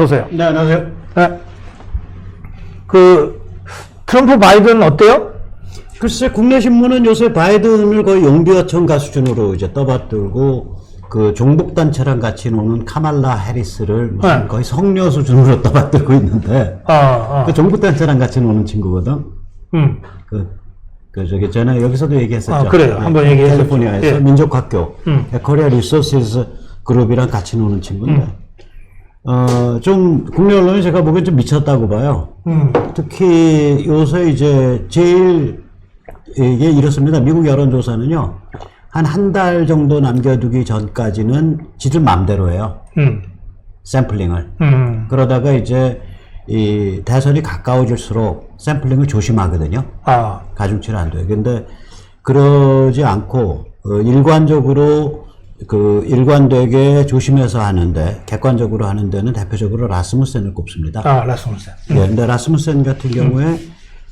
어서 오세요. 네, 안녕하세요. 네. 그 트럼프 바이든 어때요? 글쎄, 국내 신문은 요새 바이든을 거의 용비어천가 수준으로 이제 떠받들고, 그 종북 단체랑 같이 노는 카말라 해리스를 네. 거의 성녀 수준으로 떠받들고 있는데, 아, 아. 그 종북 단체랑 같이 노는 친구거든. 음. 그, 그, 저기, 전에 여기서도 얘기했었죠. 아, 그래요. 한번 얘기했었죠. 캘리포니아에서 예. 민족학교, 음. 코리아 리소시스 그룹이랑 같이 노는 친구인데, 음. 어, 좀, 국내 언론이 제가 보기엔 좀 미쳤다고 봐요. 음. 특히 요새 이제 제일 이게 이렇습니다. 미국 여론조사는요. 한 한 달 정도 남겨두기 전까지는 지들 맘대로 해요. 음. 샘플링을. 음. 그러다가 이제 이 대선이 가까워질수록 샘플링을 조심하거든요. 아. 가중치를 안 돼요. 근데 그러지 않고 어, 일관적으로 그 일관되게 조심해서 하는데 객관적으로 하는 데는 대표적으로 라스무센을 꼽습니다. 아, 라스무센. 네, 근데 라스무센 같은 경우에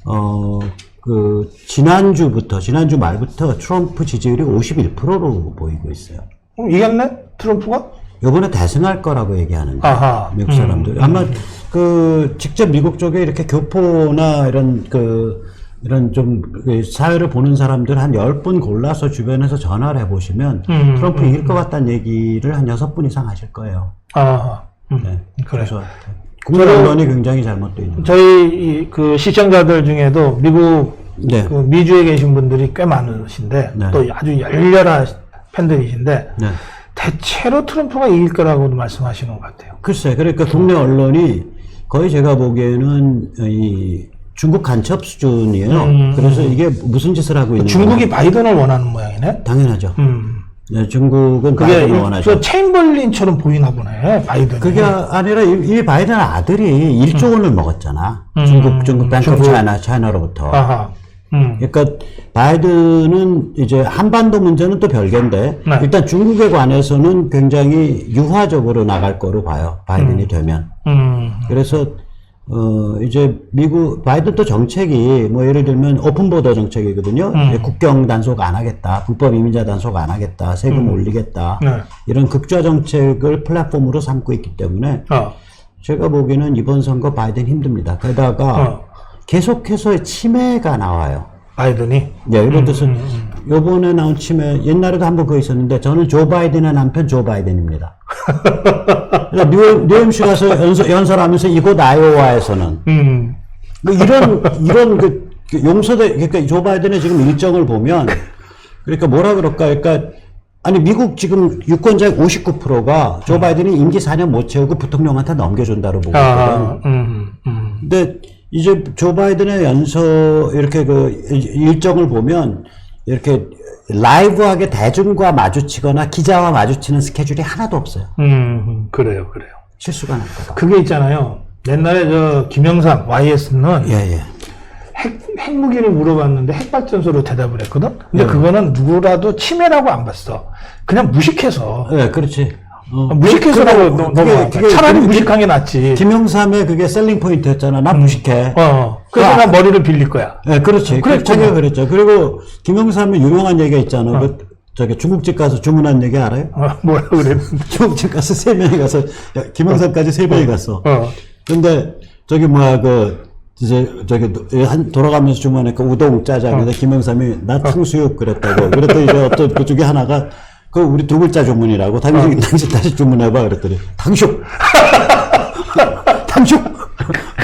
어그 지난주부터 지난주 말부터 트럼프 지지율이 51%로 보이고 있어요. 어, 이겼네? 트럼프가? 이번에 대승할 거라고 얘기하는데 아하. 미국 사람들 아마 그 직접 미국 쪽에 이렇게 교포나 이런 그 이런 좀그 사회를 보는 사람들 한 10분 골라서 주변에서 전화를 해보시면 음, 트럼프 이길 것 같다는 얘기를 한 6분 이상 하실 거예요. 아. 음. 네. 그래서 국내 언론이 굉장히 잘못되어 있는. 저희 이, 그 시청자들 중에도 미국 네. 그 미주에 계신 분들이 꽤 많으신데 네. 또 아주 열렬한 팬들이신데 네. 대체로 트럼프가 이길 거라고도 말씀하시는 것 같아요. 글쎄, 그러니까 국내 언론이 거의 제가 보기에는 이 중국 간첩 수준이에요. 음. 그래서 이게 무슨 짓을 하고 있는 중국이 바이든을 원하는 모양이네. 당연하죠. 음. 네, 중국은 그게 바이든을 이- 원하죠. 저 체인벌린처럼 보이나 보네. 바이든. 그게 아니라 이, 이 바이든 아들이 1조 원을 먹었잖아. 음. 중국, 중국 뱅크. 차이나, 차이나로부터. 아하. 음. 그러니까 바이든은 이제 한반도 문제는 또 별개인데 네. 일단 중국에 관해서는 굉장히 유화적으로 나갈 거로 봐요. 바이든이 되면. 음. 그래서 어 이제 미국 바이든 또 정책이 뭐 예를 들면 오픈 보더 정책이거든요. 음. 국경 단속 안 하겠다, 불법 이민자 단속 안 하겠다, 세금 올리겠다 네. 이런 극좌 정책을 플랫폼으로 삼고 있기 때문에 어. 제가 보기에는 이번 선거 바이든 힘듭니다. 게다가 어. 계속해서 치매가 나와요. 바이든이. 네, 예를 들어서 요번에 나온 치매 옛날에도 한번 그거 있었는데 저는 조 바이든의 남편 조 바이든입니다. 그러니까 뉴, 뉴햄시 가서 연설, 연설하면서 이곳 아이오와에서는 음. 뭐 이런 이런 그, 그 용서대 그러니까 조 바이든의 지금 일정을 보면 그러니까 뭐라 그럴까 그러니까 아니 미국 지금 유권자 59%가 조 바이든이 임기 4년 못 채우고 부통령한테 넘겨준다고 보고 있거든. 아, 음. 음. 근데 이제 조 바이든의 연서 이렇게 그 일정을 보면 이렇게 라이브하게 대중과 마주치거나 기자와 마주치는 스케줄이 하나도 없어요. 음. 그래요, 그래요. 실수가 날까 봐. 그게 있잖아요. 옛날에 저 김영삼 YS는 예, 예. 핵, 핵무기를 물어봤는데 핵발전소로 대답을 했거든? 근데 예. 그거는 누구라도 침해라고 안 봤어. 그냥 무식해서. 예, 그렇지. 어. 무식해서라고 그게- 넘- 그게- 넘어간 거야. 그게- 차라리 무식한 게 낫지. 김영삼의 그게 셀링 포인트였잖아. 나 무식해. 어. 그래서 그난 머리를 빌릴 거야. 예, 그렇지. 그랬죠. 자기가 그랬죠. 그리고 김영삼의 유명한 얘기가 있잖아. 그 저기 중국집 가서 주문한 얘기 알아요? 어, 뭐라고 그랬는데. 중국집 가서 세 명이 가서 야, 김영삼까지 세 명이 갔어. 어. 근데 저기 뭐야 그 이제 저기 한 돌아가면서 주문했고 우동 짜장인데 김영삼이 나 탕수육 그랬다고 그랬더니 이제 어떤 그쪽에 하나가 그 우리 두 글자 주문이라고 당신 당신 다시 주문해봐 그랬더니 탕수육 탕수육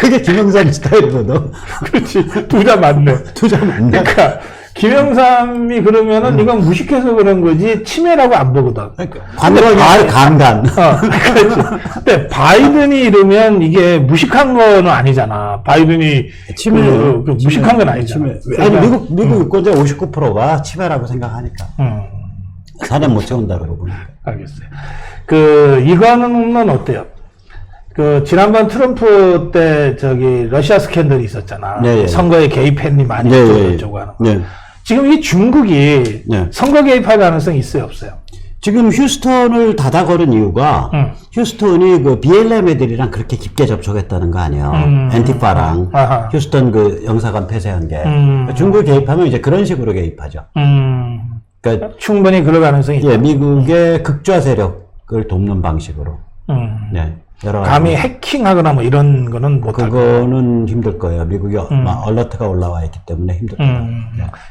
그게 김영삼 스타일이거든 그렇지. 두자 맞네. 두자 맞나 그러니까, 김영삼이 그러면은 이건 무식해서 그런 거지, 침해라고 안 보거든. 관광이 강간 어, 그렇지. 근데 바이든이 이러면 이게 무식한 거는 아니잖아. 바이든이 치매 그, 그 무식한 건 아니잖아. 치매. 아니 미국 미국 유권자 59%가 치매라고 생각하니까 음, 4년 못 채운다고 보니까 알겠어요. 그 이거는 어때요? 그 지난번 트럼프 때 저기 러시아 스캔들이 있었잖아. 네, 예. 선거에 개입했니 많이 네, 어쩌고 예, 예. 저쩌고 하는 거. 네. 지금 이 중국이 네. 선거 개입할 가능성이 있어요, 없어요? 지금 휴스턴을 닫아 걸은 이유가 음. 휴스턴이 그 BLM 애들이랑 그렇게 깊게 접촉했다는 거 아니에요. 음. 앤티파랑 아하. 휴스턴 그 영사관 폐쇄한 게 음. 중국 개입하면 이제 그런 식으로 개입하죠. 음, 그러니까 충분히 그럴 가능성이 있다. 예, 미국의 극좌 세력을 돕는 방식으로. 음. 네. 감히 해킹하거나 뭐 이런 거는 거예요. 그거는 힘들 거예요. 미국이 막 얼러트가 올라와 있기 때문에 힘들 거예요. 음,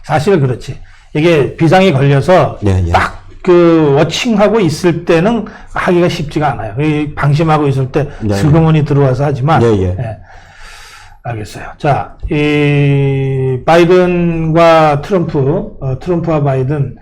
사실 그렇지. 이게 비상이 걸려서 네, 예. 딱그 워칭하고 있을 때는 하기가 쉽지가 않아요. 이 방심하고 있을 때 네, 슬그머니 들어와서 하지만 예, 예. 알겠어요. 자, 이 바이든과 트럼프, 어, 트럼프와 바이든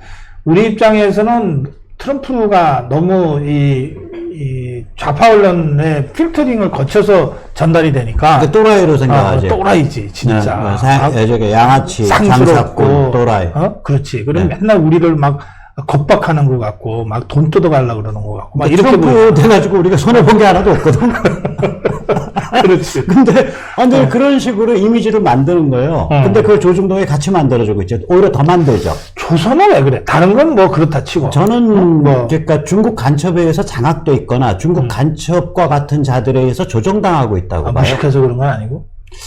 우리 입장에서는 트럼프가 너무 이, 이 좌파 언론의 필터링을 거쳐서 전달이 되니까 그 또라이로 아, 생각하지. 또라이지 진짜. 네, 사, 아, 저기 양아치, 장사꾼, 또라이. 어? 그렇지. 그럼 네. 맨날 우리를 막 겁박하는 것 같고 막 돈 뜯어가려고 그러는 것 같고 막 이렇게 트럼프. 돼가지고 우리가 손해 본 게 하나도 없거든. 그렇지. 근데 완전 히 그런 식으로 이미지를 만드는 거예요. 어. 근데 그걸 조중동에 같이 만들어주고 있죠. 오히려 더 만들죠. 조선은 왜 그래? 다른 건 뭐 그렇다 치고. 저는 뭐. 그러니까 중국 간첩에 의해서 장악돼 있거나 중국 간첩과 같은 자들에 의해서 조정당하고 있다고 아, 봐요. 무식해서 그런 건 아니고.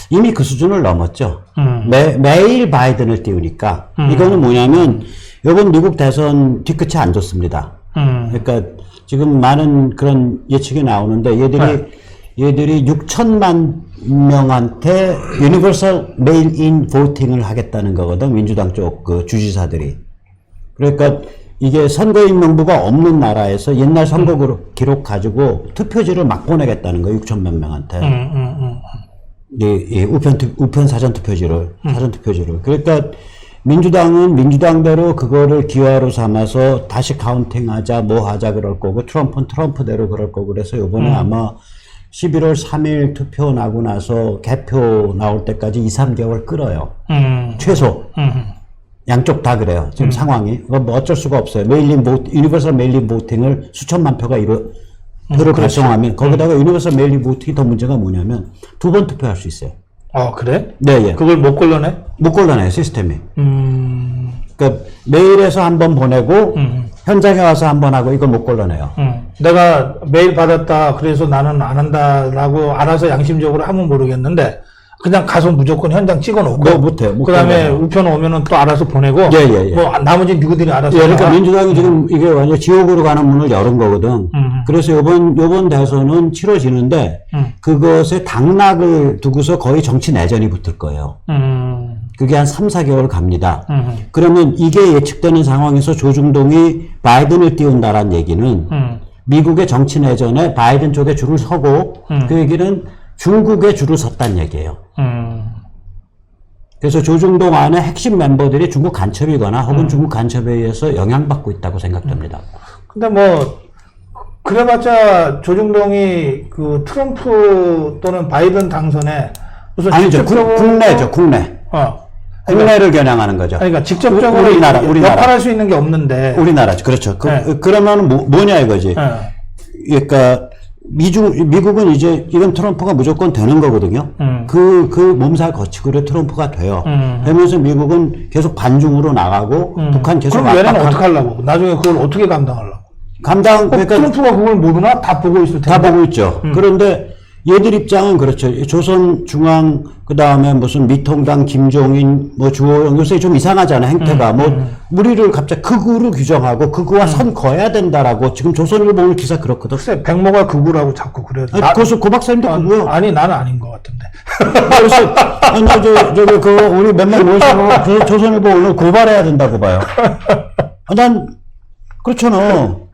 이미 그 수준을 넘었죠. 음. 매, 매일 바이든을 띄우니까 이거는 뭐냐면 이번 미국 대선 뒤끝이 안 좋습니다. 음. 그러니까 지금 많은 그런 예측이 나오는데 얘들이 네. 얘들이 6천만 명한테 유니버설 메일인 보팅을 하겠다는 거거든 민주당 쪽 그 주지사들이. 그러니까 이게 선거인 명부가 없는 나라에서 옛날 선거 음. 기록- 가지고 투표지를 막 보내겠다는 거예요 6천만 명한테. 음, 음, 음. 이, 이 우편 투, 우편 사전 투표지를 사전 투표지를. 그러니까 민주당은 민주당대로 그거를 기화로 삼아서 다시 카운팅하자 뭐 하자 그럴 거고 트럼프는 트럼프대로 그럴 거고 그래서 이번에 아마 11월 3일 투표 나고 나서 개표 나올 때까지 2, 3개월 끌어요 음. 최소 음. 양쪽 다 그래요 지금 상황이 그거 뭐 어쩔 수가 없어요 메일린 보 유니버설 메일린 보팅을 수천만 표가 이루 표를 발송하면 거기다가 유니버설 메일린 보팅이 더 문제가 뭐냐면 두 번 투표할 수 있어요 어, 그래? 네, 예. 그걸 못 걸러내? 못 골라내요, 시스템이. 음. 그러니까 메일에서 한 번 보내고 음. 현장에 와서 한 번 하고 이걸 못 골라내요. 음. 내가 메일 받았다. 그래서 나는 안 한다라고 알아서 양심적으로 하면 모르겠는데 그냥 가서 무조건 현장 찍어 놓고 뭐 못해요. 못 그다음에. 우편 오면은 또 알아서 보내고 예, 예, 예. 뭐 나머지 누구들이 알아서 예, 그러니까 해라. 민주당이 지금 이게 완전 지옥으로 가는 문을 열은 거거든. 음. 그래서 요번, 요번 대선은 치러지는데 음. 그것에 당락을 두고서 거의 정치 내전이 붙을 거예요. 음. 그게 한 3, 4개월 갑니다. 음. 그러면 이게 예측되는 상황에서 조중동이 바이든을 띄운다라는 얘기는 음. 미국의 정치 내전에 바이든 쪽에 줄을 서고 음. 그 얘기는 중국에 줄을 섰다는 얘기예요. 음. 그래서 조중동 안에 핵심 멤버들이 중국 간첩이거나 혹은 음. 중국 간첩에 의해서 영향받고 있다고 생각됩니다. 근데 뭐 그래봤자 조중동이 그 트럼프 또는 바이든 당선에 무슨 아니죠. 국, 국내죠, 국내. 어. 국내를 겨냥하는 거죠. 그러니까 직접적으로 우- 우리나라, 우리나라. 역할할 수 있는 게 없는데. 우리나라죠. 그렇죠. 그, 네. 그러면 뭐, 뭐냐 이거지. 예. 그러니까 미중 미국은 이제 이건 트럼프가 무조건 되는 거거든요. 음. 그, 그 몸살 거치고를 트럼프가 돼요. 음. 되면서 미국은 계속 반중으로 나가고 북한 계속 그럼 얘네는 압박하고 어떻게 하려고? 나중에 그걸 어떻게 감당하려고? 감당 그 그러니까 트럼프가 그걸 모르나? 다 보고 있을 텐데. 다 보고 있죠. 음. 그런데 얘들 입장은 그렇죠. 조선 중앙 그 다음에 무슨 미통당 김종인 뭐 주호영 요새 좀 이상하잖아 행태가 음, 뭐 우리를 갑자기 극우로 규정하고 극우와 선 그어야 된다라고 지금 조선일보 오늘 기사 그렇거든. 글쎄, 백모가 극우라고 자꾸 그래. 아니, 그것은 고 박사님도 그거요. 아니, 나는 아닌 것 같은데. 그래서 아니 저 저기 그 우리 몇몇 모시고 그 조선일보 오늘 고발해야 된다고 봐요. 아, 난 그렇잖아.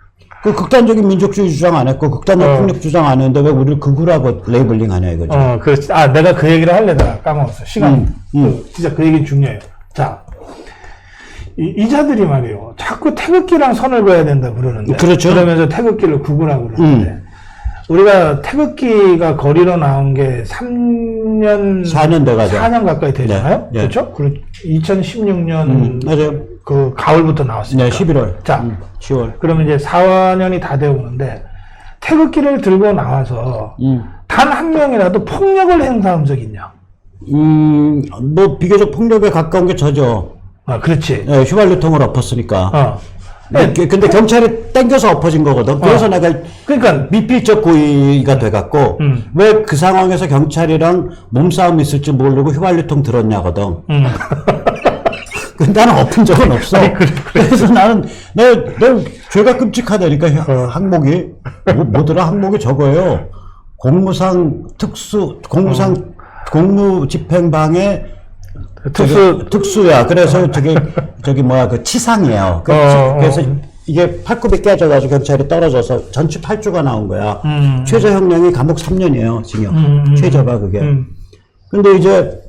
그 극단적인 민족주의 주장 안 했고 극단적 어. 폭력 주장 안 했는데 왜 우리를 극우라고 레이블링 하냐 이거죠. 어, 그렇지. 아, 내가 그 얘기를 하려다가 까먹었어. 시간. 음, 음. 그, 진짜 그 얘기 중요해요. 자. 이, 이자들이 말이에요. 자꾸 태극기랑 선을 그어야 된다 그러는데. 그렇죠. 음. 그러면서 태극기를 구구라고 그러는데. 우리가 태극기가 거리로 나온 게 3년. 4년 돼가죠. 4년 가까이 되잖아요. 네, 네. 그렇죠? 2016년 음, 맞아요. 그 가을부터 나왔으니까. 네, 11월. 자, 음, 10월. 그러면 이제 4년이 다 되어 오는데 태극기를 들고 나와서 음. 단한 명이라도 폭력을 행사한 적 있냐? 음, 뭐 비교적 폭력에 가까운 게 저죠. 아, 그렇지. 예, 휘발유통을 엎었으니까. 어. 근데, 근데 경찰이 땡겨서 엎어진 거거든. 그래서 내가 그러니까 미필적 고의가 돼갖고 음. 왜그 상황에서 경찰이랑 몸싸움 있을 줄 모르고 휘발유통 들었냐거든. 음. 근데 나는 엎은 적은 없어. 그래서 나는 내, 내 죄가 끔찍하다니까 혀- 항목이 뭐, 뭐더라 항목이 저거예요. 공무상 특수 공무상 공무 집행방의 특수 특수야. 그래서 저기 저기 뭐야 그 치상이에요. 그 어, 치- 어. 그래서 이게 팔굽이 깨져가지고 경찰이 떨어져서 전치 8주가 나온 거야. 음. 최저 형량이 감옥 3년이에요. 징역. 음, 음, 최저가 그게. 음. 근데 이제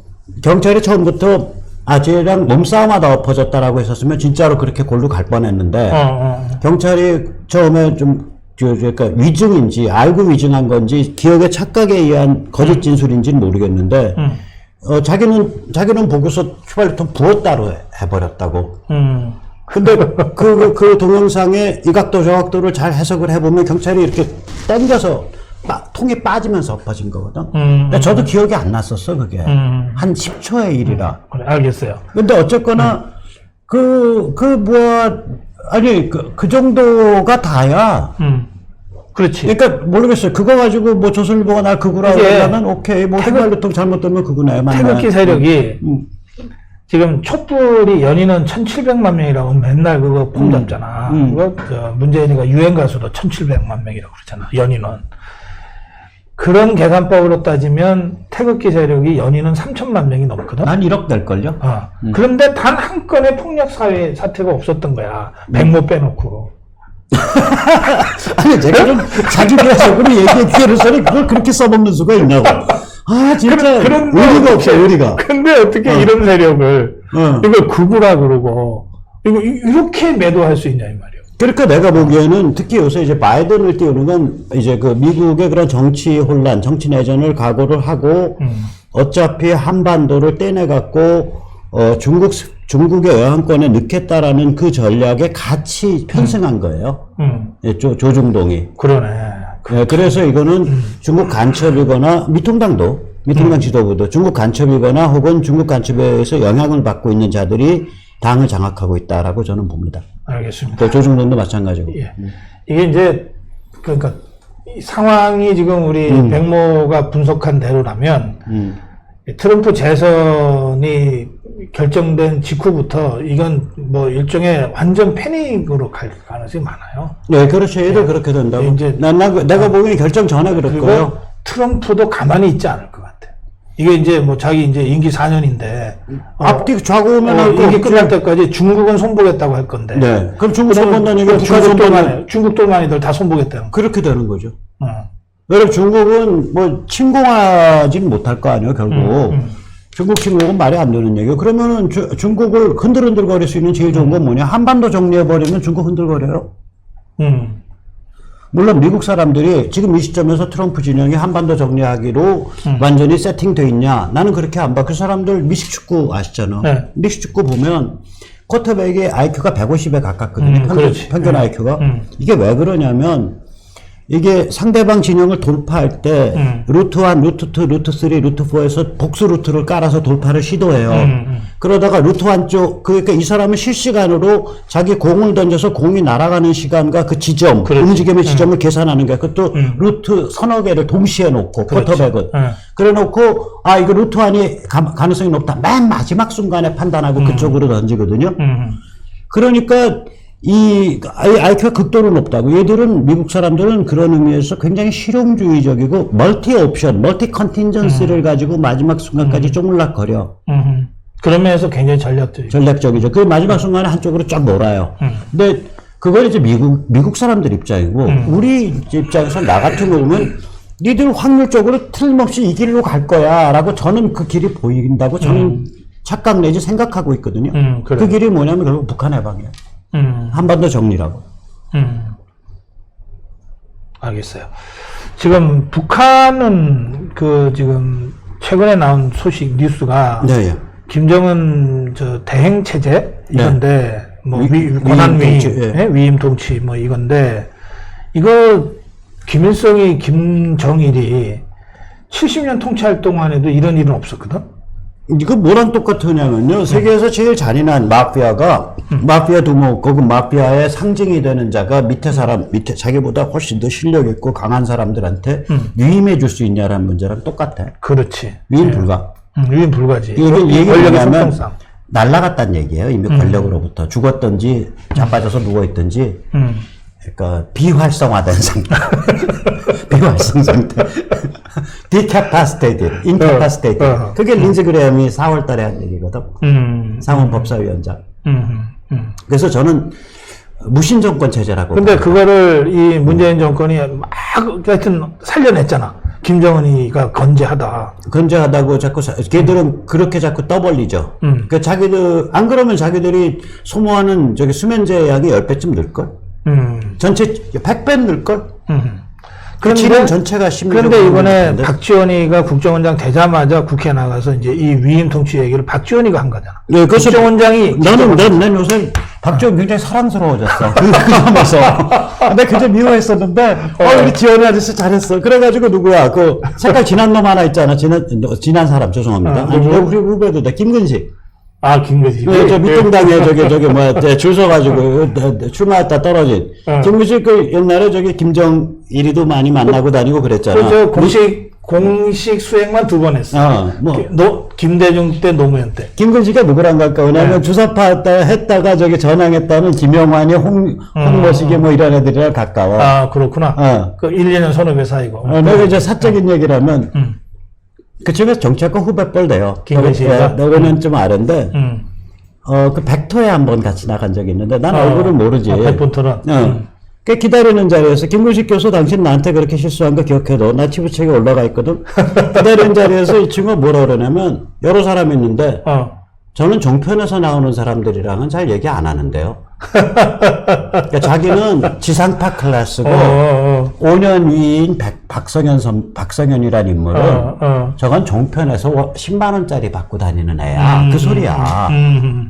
경찰이 처음부터 아쟤랑 몸싸움하다 엎어졌다라고 했었으면 진짜로 그렇게 골로 갈 뻔했는데 어, 어. 경찰이 처음에 좀 저, 저, 그러니까 위증인지 알고 위증한 건지 기억의 착각에 의한 거짓 진술인지는 모르겠는데 음. 어, 자기는 자기는 보고서 휘발유통 부었다로 해- 해버렸다고. 음. 근데 그, 그, 그 동영상의 이 각도 저 각도를 잘 해석을 해보면 경찰이 이렇게 당겨서 빠- 통이 빠지면서 엎어진 거거든. 음, 근데 저도 기억이 안 났었어 그게 음. 한 10초의 일이라. 그래, 알겠어요. 근데 어쨌거나 그그 뭐야 아니 그, 그 정도가 다야. 음. 그렇지. 그러니까 모르겠어요. 그거 가지고 뭐 조선일보가 날 극우라고 이게 하면 오케이 뭐 태극- 휘발유통 잘못되면 맞네. 태극기 세력이 음. 지금 촛불이 연인은 1,700만 명이라고 맨날 그거 폼 잡잖아. 음. 그거 저 문재인이가 유행 가수도 1,700만 명이라고 그러잖아. 연인은. 그런 계산법으로 따지면 태극기 세력이 연인은 3천만 명이 넘거든. 난 1억 될걸요? 어. 그런데 단 한 건의 폭력 사회 사태가 없었던 거야. 백모 빼놓고. 아니 제가 좀 자기 개적으로 얘기했기로서는 그걸 그렇게 써먹는 수가 있냐고. 아 진짜 그런 의리가 없어 의리가. 근데 어떻게 이런 세력을 어. 이걸 구구라 그러고 이거 이- 이렇게 매도할 수 있냐 이 말이에요. 그러니까 내가 보기에는 특히 요새 이제 바이든을 띄우는 건 이제 그 미국의 그런 정치 혼란, 정치 내전을 각오를 하고 음. 어차피 한반도를 떼내 갖고 어 중국 중국의 영향권에 넣겠다라는 그 전략에 같이 편승한 거예요. 음, 예, 조, 조중동이. 그러네. 예, 그래서 이거는 중국 간첩이거나 미통당도 미통당 지도부도 중국 간첩이거나 혹은 중국 간첩에 의해서 영향을 받고 있는 자들이 당을 장악하고 있다라고 저는 봅니다. 알겠습니다. 그 조중동도 마찬가지고. 예. 이게 이제 그러니까 이 상황이 지금 우리 백모가 분석한 대로라면 음. 이 트럼프 재선이 결정된 직후부터 이건 뭐 일종의 완전 패닉으로 갈 가능성이 많아요. 네, 그렇죠. 얘들 그렇게 된다고. 이제- 난, 나, 내가 보기엔 결정 전에 그럴 거예요. 트럼프도 가만히 있지 않을 것 같아. 이게 이제 뭐 자기 이제 임기 4년인데 앞뒤 좌우면 어, 임기. 끝날 때까지 중국은 손보겠다고 할 건데. 네. 그럼 중국 손본다는 얘기가 북한 중국 손본다 돌만이 중국 돌만이들 다 손보겠다는 거. 그렇게 되는 거죠. 어. 왜냐면 중국은 뭐 침공하지는 못할 거 아니에요, 결국. 음, 중국 침공은 말이 안 되는 얘기예요. 그러면은 주- 중국을 흔들흔들거릴 수 있는 제일 좋은 건 뭐냐? 한반도 정리해버리면 중국 흔들거려요. 음. 물론 미국 사람들이 지금 이 시점에서 트럼프 진영이 한반도 정리하기로 음. 완전히 세팅돼 있냐? 나는 그렇게 안 봐. 그 사람들 미식 축구 아시잖아. 네. 미식 축구 보면 쿼터백의 IQ가 150에 가깝거든요. 음, 평균. 평균 음. IQ가. 음. 이게 왜 그러냐면 이게 상대방 진영을 돌파할 때 음. 루트 1, 루트 2, 루트 3, 루트 4에서 복수 루트를 깔아서 돌파를 시도해요. 음, 음. 그러다가 루트 한쪽 그러니까 이 사람은 실시간으로 자기 공을 던져서 공이 날아가는 시간과 그 지점 그렇지. 움직임의 지점을 계산하는 거야. 그것도 루트 서너 개를 동시에 놓고. 쿼터백은 응. 그래 놓고 아 이거 루트 한이 가, 가능성이 높다. 맨 마지막 순간에 판단하고 그쪽으로 던지거든요. 음. 그러니까 이 아이- IQ가 극도로 높다고 얘들은 미국 사람들은 그런 의미에서 굉장히 실용주의적이고 멀티 옵션, 멀티 컨틴전시를 가지고 마지막 순간까지 쪼물락거려. 음. 그런 면에서 굉장히 전략적이죠. 전략적이죠. 그 마지막 순간에 한쪽으로 쫙 몰아요. 음. 근데 그걸 이제 미국 미국 사람들 입장이고 우리 입장에서 나 같은 경우는 니들 확률적으로 틀림없이 이 길로 갈 거야라고 저는 그 길이 보인다고 저는 착각 내지 생각하고 있거든요. 음. 그 길이 뭐냐면 결국 북한 해방이에요. 음. 한반도 정리라고. 음. 알겠어요. 지금 북한은 그 지금 최근에 나온 소식 뉴스가 네, 예. 김정은 저 대행 체제 이건데 뭐 위- 위, 위임 권한 위임, 통치, 예. 예, 위임 통치 뭐 이건데 이거 김일성이 김정일이 70년 통치할 동안에도 이런 일은 없었거든. 이거 뭐랑 똑같으냐면요. 세계에서 제일 잔인한 마피아가 마피아 두목, 거기 마피아의 상징이 되는 자가 밑에 사람, 밑에 자기보다 훨씬 더 실력 있고 강한 사람들한테 위임해 줄 수 있냐라는 문제랑 똑같아. 그렇지. 위임 불가. 음, 위임 불가지. 이게 얘기 권력의 뭐냐면 속성상. 날라갔다는 얘기예요. 이미 권력으로부터 죽었든지 자빠져서 누워 있든지. 음. 그러니까 비활성화된 상태. 비활성 상태. 디캐파스테이드, 인캐파스테이드. 어, 어. 그게 린즈 그레엄이 4월 달에 한 얘기거든. 음, 상원 법사위원장. 음, 음, 음. 그래서 저는 무신 정권 체제라고. 근데 그거를 이 문재인 정권이 막 하여튼 살려냈잖아. 김정은이가 건재하다. 건재하다고 자꾸 사- 걔들은 그렇게 자꾸 떠벌리죠. 음. 그 자기들 안 그러면 자기들이 소모하는 저기 수면제 양이 10배쯤 늘걸. 음, 전체 100배 늘걸. 음. 그 진행 전체가 심리 그런데 이번에 박지원이가 국정원장 되자마자 국회 나가서 이제 이 위임 통치 얘기를 박지원이가 한 거잖아. 네, 그래서 국정원장이 나는 난, 난 요새 박지원 굉장히 사랑스러워졌어. 그, 그 점에서. 내가 굉장히 미워했었는데, 어, 우리 지원이 아저씨 잘했어. 그래가지고 누구야, 그, 색깔 진한 놈 하나 있잖아. 진한, 진한 사람, 죄송합니다. 어, 아니? 우리 후배도 돼. 김근식. 아 김근식. 그, 저 밑동당에 저기, 저기, 저 줄 서가지고 출마했다 떨어진. 어. 김근식 그 옛날에 저기 김정일이도 많이 만나고 다니고 그랬잖아. 그저 공식 공식 수행만 두 번 했어. 어, 뭐. 노, 김대중 때 노무현 때. 김근식이 누구랑 갈까? 왜냐면 네. 주사파 했다, 했다가 저기 전향했다는 김영환이 홍, 홍모식이 뭐 이런 애들이랑 가까워. 음. 아 그렇구나. 어. 그 1, 2년 선후배 사이고. 어, 내가 이제 사적인 얘기라면, 음. 그 집에서 정치학과 후배뻘 돼요. 김근식이가? 너는 좀 아는데, 음. 어, 그 백토에 한 번 같이 나간 적이 있는데, 난 어. 얼굴을 모르지. 아, 백본토는? 어. 음. 그 기다리는 자리에서, 김근식 교수 당신 나한테 그렇게 실수한 거 기억해도, 나 치부책에 올라가 있거든. 기다리는 자리에서 이 친구가 뭐라 그러냐면, 여러 사람이 있는데, 어. 저는 종편에서 나오는 사람들이랑은 잘 얘기 안 하는데요. 그러니까 자기는 지상파 클래스고 어, 어, 5년 위인 백- 박성현 선, 박성현이란 인물은 어. 어. 저건 종편에서 워- 10만 원짜리 받고 다니는 애야. 그 소리야. 음, 음.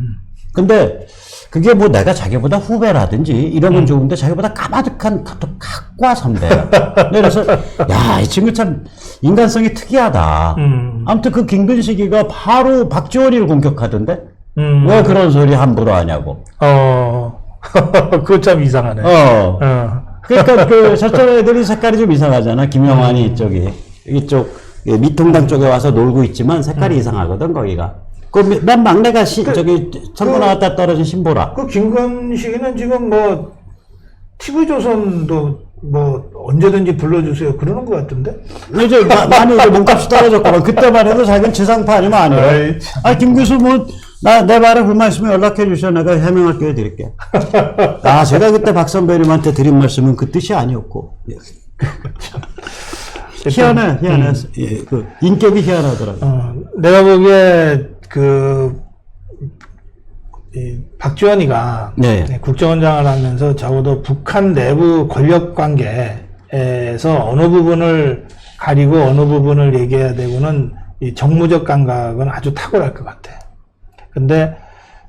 근데 그게 뭐 내가 자기보다 후배라든지 이러면 좋은데 자기보다 까마득한 또 각과 선배야. 그래서 야 이 친구 참 인간성이 특이하다. 음. 아무튼 그 김근식이가 바로 박지원이를 공격하던데 음. 왜 그런 소리 함부로 하냐고. 어. 그거 참 이상하네. 어. 어. 그러니까 그 저쪽 애들이 색깔이 좀 이상하잖아. 김영환이 이쪽이 이쪽 예, 미통당 쪽에 와서 놀고 있지만 색깔이 이상하거든 거기가. 그난 막내가 시, 저기 선거 나왔다 떨어진 신보라. 그 김건식이는 지금 뭐 TV조선도 뭐 언제든지 불러주세요 그러는 것 같던데. 이제 마- 많이 이제 몸값이 떨어졌구만. 그때만 해도 자기는 지상파 아니면 아니에요. 아이, 참. 아, 김 교수 뭐, 나, 내 말에 불만 있으면 연락해 주셔. 내가 해명할 기회 드릴게. 아, 제가 그때 박 선배님한테 드린 말씀은 그 뜻이 아니었고. 예. 희한해, 희한해. 예, 그, 인격이 희한하더라고. 어, 내가 보기에 그 이, 박지원이가 네. 국정원장을 하면서 적어도 북한 내부 권력 관계에서 어느 부분을 가리고 어느 부분을 얘기해야 되고는 이 정무적 감각은 아주 탁월할 것 같아. 근데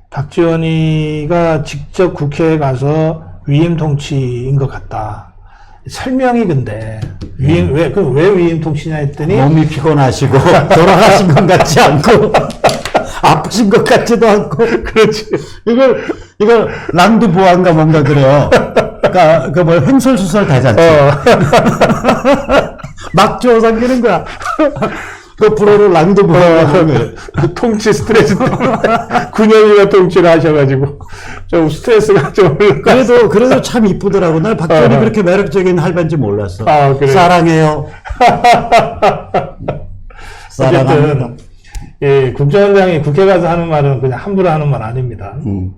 박지원이가 직접 국회에 가서 위임 통치인 것 같다. 설명이 근데 위임 왜그 왜 위임 통치냐 했더니 몸이 피곤하시고, 돌아가신 것 같지 않고, 아프신 것 같지도 않고. 그렇지. 이걸, 이걸, 랑두보안가 뭔가 그래요. 그니까, 그 뭐, 횡설수설 대잔치. 어. 막 주워 삼기는 거야. 그 프로를 랑두보안가 하는 거예요. 통치 스트레스 때문에 9년이나 통치를 하셔가지고 좀 스트레스가 좀. 그래도, 그래도 참 이쁘더라고. 난 박지원이 어. 그렇게 매력적인 할배인지 몰랐어. 아, 그래요? 사랑해요. 사랑합니다. 예, 국정원장이 국회 가서 하는 말은 그냥 함부로 하는 말 아닙니다. 음.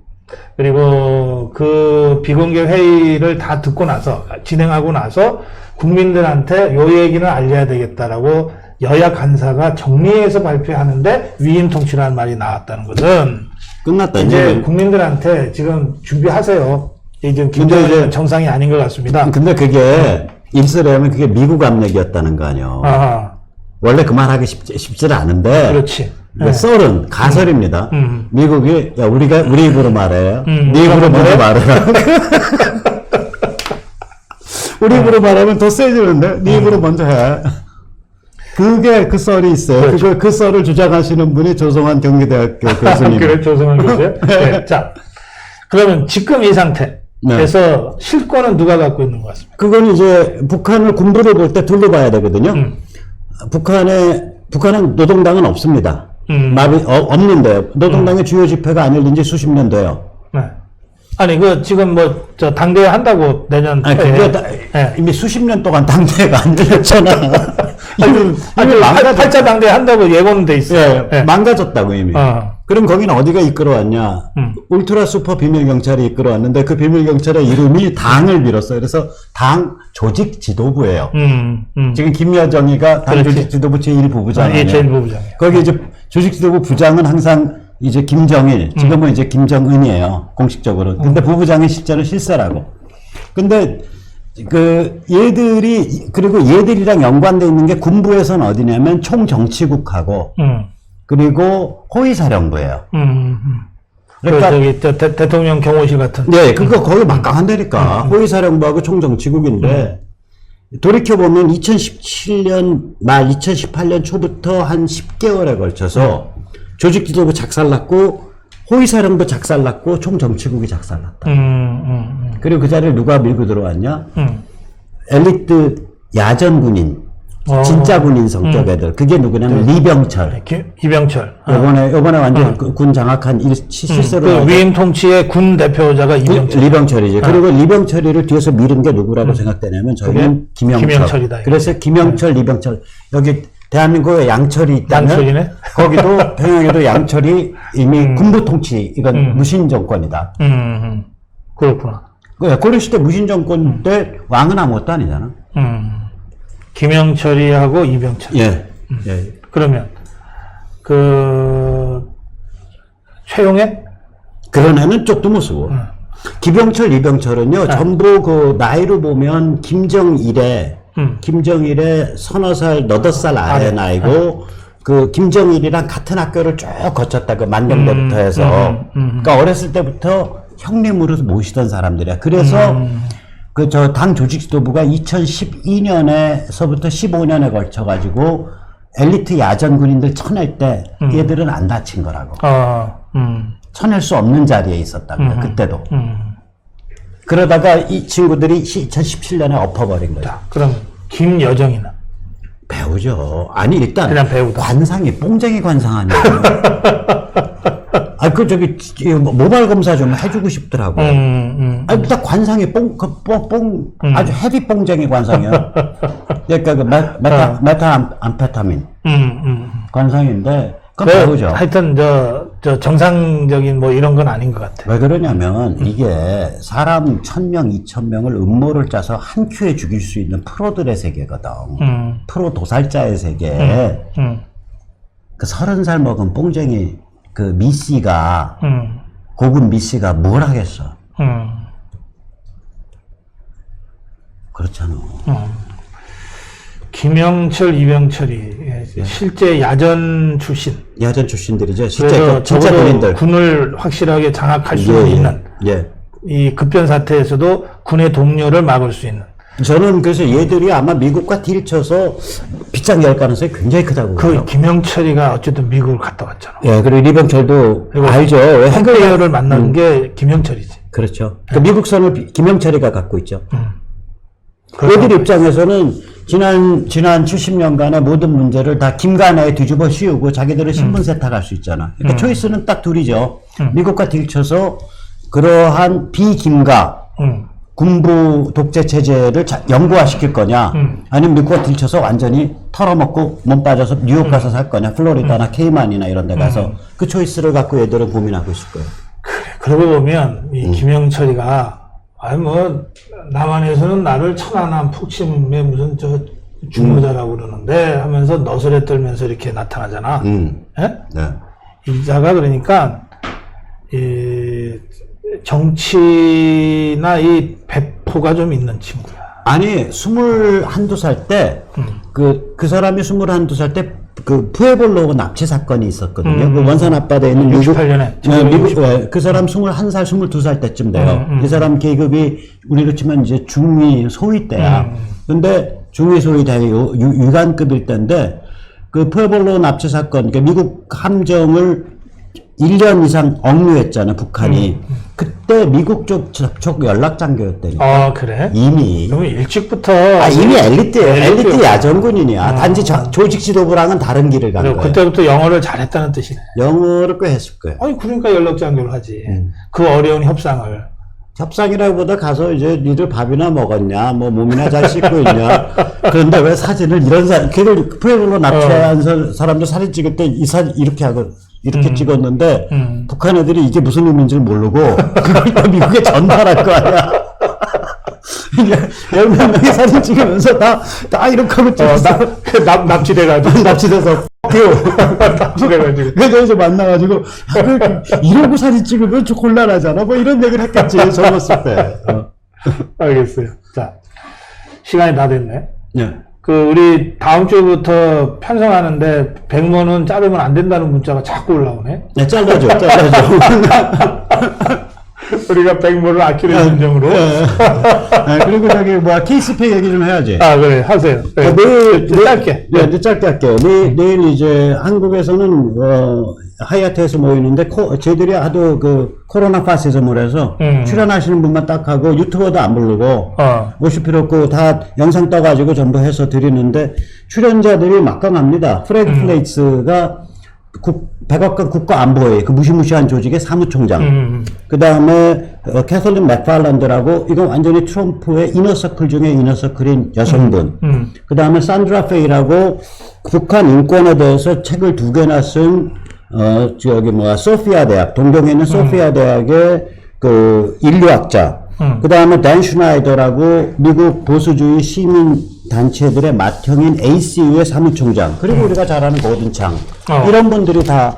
그리고 그 비공개 회의를 다 듣고 나서 진행하고 나서 국민들한테 요 얘기는 알려야 되겠다라고 여야 간사가 정리해서 발표하는데 위임 통치라는 말이 나왔다는 것은 끝났다. 이제. 국민들한테 지금 준비하세요. 이제 근데 이제- 정상이 아닌 것 같습니다. 근데 그게, 일설하면 그게 미국 압력이었다는 거 아니야. 아, 원래 그 말 하기 쉽지, 쉽지 않은데. 그렇지. 그 썰은 가설입니다. 음. 미국이 야 우리가 우리 입으로 말해. 음, 네 입으로 먼저 말해라. 우리 입으로 말하면 더 세지는데 네 입으로 먼저 해. 그게 그 썰이 있어요. 그 그렇죠. 그그 썰을 주장하시는 분이 조성환 경기대학교 교수님. 그래 조성환 교수요. 네. 자, 그러면 지금 이 상태 에서 실권은 누가 갖고 있는 것 같습니까? 그건 이제 북한을 군부를 볼 때 둘로 봐야 되거든요. 음. 북한에 북한은 노동당은 없습니다. 음. 마비 어, 없는데 노동당의 주요 집회가 안 열린 지 수십 년 돼요. 네. 아니 그 지금 뭐 저 당대회 한다고 내년 아니. 그게 다, 예. 이미 수십 년 동안 당대가 안 들렸잖아. 아니, 망가졌, 팔자 당대회 한다고 예고는 돼 있어요. 예, 예. 망가졌다고 이미. 어. 그럼 거기는 어디가 이끌어왔냐? 음. 울트라 슈퍼 비밀 경찰이 이끌어왔는데 그 비밀 경찰의 이름이 당을 밀었어요. 그래서 당 조직 지도부예요. 음, 음. 지금 김여정이가 당. 조직 지도부 제1 부부장. 아, 예, 제일 부부장이에요. 거기 이제 조직 지도부 부장은 항상 이제 김정일, 음. 지금은 이제 김정은이에요. 공식적으로. 근데 부부장이 실제로 실세라고. 근데 그 얘들이 그리고 얘들이랑 연관돼 있는 게 군부에서는 어디냐면 총정치국하고 음, 그리고 호위사령부예요. 음, 음. 그러니까 그 저기 저 대, 대통령 경호실 같은. 네, 그거 거기 막강한다니까. 호위사령부하고 총정치국인데, 돌이켜 보면 2017년 말 2018년 초부터 한 10개월에 걸쳐서 조직 지도부 작살났고, 호위사령부 작살났고, 총정치국이 작살났다. 음, 음, 그리고 그 자리를 누가 밀고 들어왔냐? 음. 엘리트 야전 군인, 어. 진짜 군인 성격 애들. 그게 누구냐면 리병철. 음. 기, 이병철. 어. 요번에, 요번에 완전 그- 군 장악한 일, 시- 실세로 그 나온 위임 통치의 군 대표자가 그 이병철. 리병철이지. 그리고 리병철이를 뒤에서 밀은 게 누구라고 생각되냐면 저희는 음. 김영철. 김영철이다, 이거. 그래서 김영철, 리병철 여기 대한민국에 양철이 있다면 양철이네? 거기도 평양에도 양철이 이미 군부 통치 이건 무신 정권이다. 음, 음. 그렇구나. 그 고려 시대 무신 정권 때 왕은 아무것도 아니잖아. 음. 김영철이하고 이병철. 예. 예. 그러면 그 최용현? 그런 애는 쪽도 못 쓰고. 기병철, 리병철은요, 전부 그 나이로 보면 김정일의, 음. 김정일의 서너 살, 너덟 살 아래. 나이고, 그 김정일이랑 같은 학교를 쭉 거쳤다, 그 만경대부터 해서. 음, 음, 그러니까 어렸을 때부터 형님으로 모시던 사람들이야. 그래서 음. 그저 당 조직 지도부가 2012년에서부터 15년에 걸쳐 가지고 엘리트 야전 군인들 쳐낼 때 음. 얘들은 안 다친 거라고. 어, 음, 쳐낼 수 없는 자리에 있었다 그래 그때도 음. 그러다가 이 친구들이 2017년에 엎어버린 거야 자, 그럼 김여정이는? 배우죠 아니 일단 그냥 배우다. 관상이 뽕쟁이 관상 아니야 아그 저기 이 모발 검사 좀 해주고 싶더라고 음, 음. 아 일단 관상이 뽕그뽕뽕 아주 헤비 뽕쟁이 관상이야 그러니까 그 메, 어. 메타 메타 암페타민 음, 음. 관상인데 그건 그, 배우죠 하여튼 저, 저 정상적인 뭐 이런 건 아닌 것 같아. 왜 그러냐면 이게 사람 천명 이천 명을 음모를 짜서 한 큐에 죽일 수 있는 프로들의 세계거든. 음, 프로 도살자의 세계. 음, 그 서른 살 먹은 뽕쟁이 그 미씨가 음, 고급 미씨가 뭘 하겠어? 음. 그렇잖아. 김영철, 이병철이 예, 실제 야전 출신. 야전 출신들이죠. 실제 그 진짜 군인들. 군을 확실하게 장악할 수 예, 있는 예. 예. 이 급변 사태에서도 군의 동료를 막을 수 있는 저는 그래서 얘들이 아마 미국과 딜 쳐서 빗장 열 가능성이 굉장히 크다고. 그 봐요. 김영철이가 어쨌든 미국을 갔다 왔잖아. 예, 그리고 리병철도 그리고 알죠. 핵배열을 만난 게 김영철이지. 그렇죠. 그 미국선을 비- 김영철이가 갖고 있죠. 그래서 얘들 입장에서는 지난 지난 70년간의 모든 문제를 다 김간에 뒤집어 씌우고 자기들은 신분 세탁할 수 있잖아. 그러니까 초이스는 딱 둘이죠. 미국과 딜쳐서 그러한 비김가 음, 군부 독재 체제를 자- 영구화시킬 거냐, 음. 아니면 미국과 딜쳐서 완전히 털어먹고 몸 빠져서 뉴욕 가서 살 거냐, 플로리다나 케이만이나 이런 데 가서 그 초이스를 갖고 얘들은 고민하고 있을 거예요. 그러고 보면 음. 이 김영철이가 아니 뭐 남한에서는 나를 천안함 푹심의 무슨 저 중모자라고 그러는데 하면서 너스레 떨면서 이렇게 나타나잖아. 음, 예? 네. 이 자가 그러니까 이 정치나 이 배포가 좀 있는 친구야. 아니, 스물 한두 살 때, 그, 그 사람이 스물 한두 살 때, 그, 푸에볼로 납치 사건이 있었거든요. 그 원산 앞바다에 있는 미국, 68 년에. 네, 미국, 네, 그 사람 스물한 살, 스물두 살 때쯤 돼요. 이 사람 계급이, 우리로 치면 이제 중위, 소위 때야. 근데, 중위, 소위 대 유, 유- 유관급일 때인데, 그 푸에볼로 납치 사건, 그러니까 미국 함정을 1년 이상 억류했잖아요, 북한이. 그때 미국 쪽 접촉 연락 장교였다니까. 아 그래? 이미. 그러면 일찍부터 아, 이미 엘리트예요. 엘리트 엘리트요. 야전군인이야. 단지 저- 조직 지도부랑은 다른 길을 간 거예요. 그때부터 영어를 잘했다는 뜻이네. 영어를 꽤 했을 거예요. 아니 그러니까 연락 장교를 하지. 음. 그 어려운 협상을 협상이라기보다 가서 이제 니들 밥이나 먹었냐, 뭐 몸이나 잘 씻고 있냐. 그런데 왜 사진을 이런 사 걔들 프레임으로 납치한 사- 사람들 사진 찍을 때 이 사진 이렇게 하고 이렇게 찍었는데 음. 북한 애들이 이게 무슨 의미인지를 모르고 그걸 또 미국에 전달할 거 아니야. 열몇 명이 사진 찍으면서 다, 다 이렇게 하고 어, 찍었어. 납, 납, 납 치돼가지고. 납치돼서 납치돼가지고. 그래서 이제 만나가지고 야, 그, 이러고 사진 찍으면 좀 곤란하잖아. 뭐 이런 얘기를 했겠지. 젊었을 때. 어. 알겠어요. 자, 시간이 다 됐네. 네. 그, 우리 다음 주부터 편성하는데, 백모는 자르면 안 된다는 문자가 자꾸 올라오네. 네, 잘라줘, 잘라줘. 우리가 백모를 아끼는 심정으로. 네, 그리고 저기 뭐야 케이스페이 얘기 좀 해야지. 아, 그래, 하세요. 네. 어, 내일 짧게. 네, 이제 짧게 할게요. 내일, 내일 이제 한국에서는 어, 하이아트에서 모이는데 코, 저희들이 하도 그 코로나 파시즘을 해서 음. 출연하시는 분만 딱 하고 유튜버도 안 부르고 어. 오실 필요 없고 다 영상 떠가지고 전부 해서 드리는데 출연자들이 막강합니다. 프레드 음. 플레이츠가 국, 백악관 국가안보회 그 무시무시한 조직의 사무총장. 음, 그 다음에 어, 캐설린 맥팔란드라고 이건 완전히 트럼프의 이너서클 중에 이너서클인 여성분. 음. 그 다음에 산드라 페이라고 북한 인권에 대해서 책을 두 개나 쓴 어, 저기 뭐야 소피아 대학 동경에 있는 소피아 대학의 그 인류학자. 음. 그 다음에 댄 슈나이더라고 미국 보수주의 시민 단체들의 맏형인 ACU의 사무총장. 그리고 우리가 잘 아는 고든창. 어. 이런 분들이 다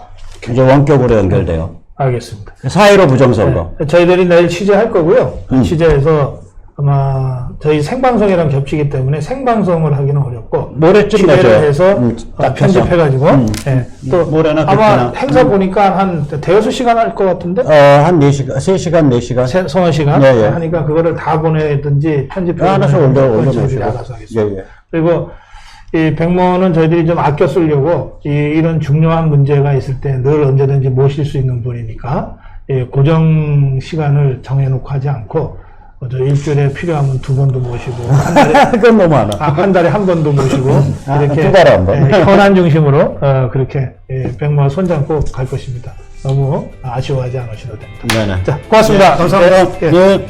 이제 원격으로 연결돼요. 알겠습니다. 사회로 부정선거. 저희들이 내일 취재할 거고요. 취재해서 아마 저희 생방송이랑 겹치기 때문에 생방송을 하기는 어렵고 모레쯤 내죠. 해서 음, 어, 딱 편집해가지고 예, 또 모레나 아마. 행사 보니까 한 대여섯 시간 할 것 같은데 어, 한 4시간, 3시간, 4시간. 세, 서너 시간 네, 예. 하니까 그거를 다 보내든지 편집해 하나씩 올려, 저희들이 올려놓으시고. 알아서 하겠습니다. 예, 예. 그리고 이 백모는 저희들이 좀 아껴 쓰려고 이, 이런 중요한 문제가 있을 때 늘 언제든지 모실 수 있는 분이니까 예, 고정 시간을 정해놓고 하지 않고 어, 저 일주일에 필요하면 두 번도 모시고 한 달에 그건 너무 많아. 아, 한 달에 한 번도 모시고 아, 이렇게 두 달에 한 번. 예, 현안 중심으로 어, 그렇게 예, 백모와 손잡고 갈 것입니다. 너무 아쉬워하지 않으셔도 됩니다. 네네. 자, 고맙습니다. 감사합니다. 예. 예.